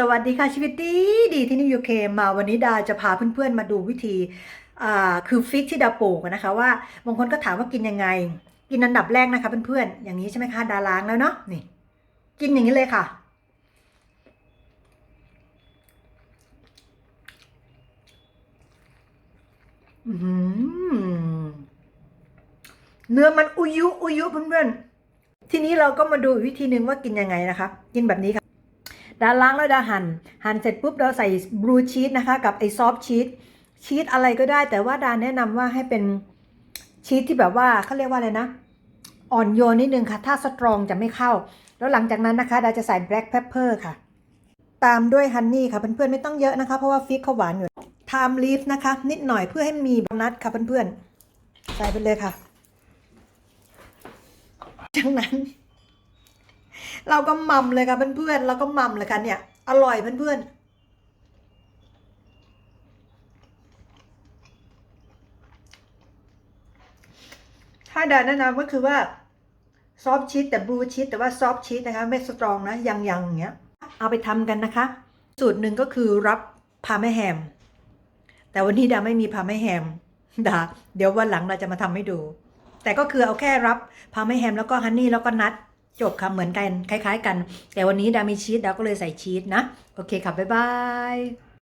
สวัสดีค่ะชีวิตดีดีที่นิวยูเคมาวันนี้ดาจะพาเพื่อนๆมาดูวิธีคือฟิกที่ดาปลูกนะคะว่าบางคนก็ถามว่ากินยังไง กินอันดับแรกนะคะเพื่อนๆอย่างนี้ใช่ไหมคะดาล้างแล้วเนาะนี่ กินอย่างนี้เลยค่ะ เนื้อมันอุยุอุยุเพื่อนๆทีนี้เราก็มาดูวิธีหนึ่งว่ากินยังไงนะคะ กินแบบนี้ค่ะ ดาล้างแล้วดาหัน่นหั่นเสร็จปุ๊บเราใส่บลูชีสนะคะ กับไอซอฟชีสชีสอะไรก็ได้ แต่ว่าดาแนะนำว่าให้เป็นชีสที่แบบว่าเขาเรียกว่าอะไรนะ อ่อนโยนนิดนึงค่ะ ถ้าสตรองจะไม่เข้า แล้วหลังจากนั้นนะคะดาจะใส่แบล็กเพปเปอร์ค่ะ ตามด้วยฮันนี่ค่ะเพื่อนๆไม่ต้องเยอะนะคะ เพราะว่าฟิกเขาหวานอยู่ไทม์ลีฟนะคะ นิดหน่อยเพื่อให้มีบนัทค่ะเพื่อนๆใส่ไปเลยค่ะ จากนั้น เราก็มัมเลยค่ะเพื่อนๆเราก็มัมเลยค่ะเนี่ย อร่อยเพื่อนๆถ้าดาแนะนำก็คือว่าซอฟชีสแต่บลูชีสแต่ว่าซอฟชีสนะคะไม่สตรองนะยังๆอย่างเงี้ยเอาไปทำกันนะคะ สูตรหนึ่งก็คือรับพาไม่แฮม แต่วันนี้ดาไม่มีพาไม่แฮมดาเดี๋ยววันหลังเราจะมาทำให้ดู แต่ก็คือเอาแค่รับพาไม่แฮมแล้วก็ฮันนี่แล้วก็นัท จบค่ะเหมือนกันคล้าย ๆ กัน แต่วันนี้ดามีชีสดาก็เลยใส่ชีสนะ โอเคค่ะ บ๊ายบาย